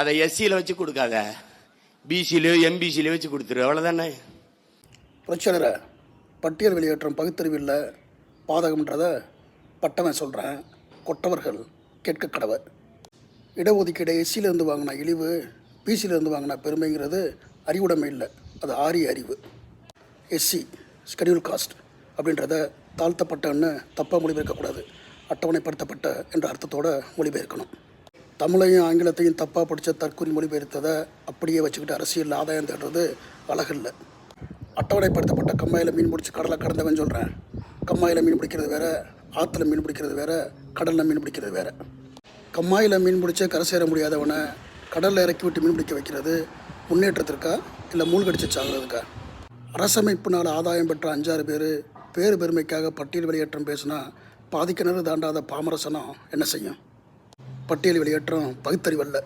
அதை எஸ்சியில் வச்சு கொடுக்காத. பிசிலையோ எம்பிசிலையோ வச்சு கொடுத்துரு. அவ்வளோதானே பிரச்சனை பட்டியல் வெளியேற்றம் பகுத்தறிவில் பாதகம்ன்றத பட்டவன் சொல்கிறேன் கொட்டவர்கள் கேட்க கடவை இடஒதுக்கீடை எஸ்சியிலேருந்து வாங்கின இழிவு பிசியிலேருந்து வாங்கின பெருமைங்கிறது அறிவுடைமை இல்லை. அது ஆரிய அறிவு. எஸ்சி ஸ்கெடியூல் காஸ்ட் அப்படின்றத தாழ்த்தப்பட்டன்னு தப்பாக மொழிபெயர்க்கக்கூடாது அட்டவணைப்படுத்தப்பட்ட என்ற அர்த்தத்தோடு மொழிபெயர்க்கணும். தமிழையும் ஆங்கிலத்தையும் தப்பாக படித்த தற்கொலை மொழிபெயர்த்ததை அப்படியே வச்சுக்கிட்டு அரசியல் ஆதாயம் தேடுறது அழகில்லை. அட்டவணைப்படுத்தப்பட்ட கம்மாயில் மீன் பிடிச்சி கடலை கடந்தவன் சொல்கிறேன் கம்மாயில் மீன் பிடிக்கிறது வேற ஆற்றுல மீன் பிடிக்கிறது வேற கடலில் மீன் பிடிக்கிறது வேற. கம்மாயில் மீன் பிடிச்ச கரை சேர முடியாதவனை கடலில் இறக்கி விட்டு மீன் பிடிக்க வைக்கிறது முன்னேற்றத்திற்கா இல்லை மூழ்கடிச்சு சாகிறதுக்கா? அரசமைப்பினால் ஆதாயம் பெற்ற அஞ்சாறு பேர் பேறு பெருமைக்காக பட்டியல் வெளியேற்றம் பேசினா பாதிக்கிணறு தாண்டாத பாமரசனம் என்ன செய்யும்? பட்டியல் வெளியேற்றம் பகுத்தறிவல்ல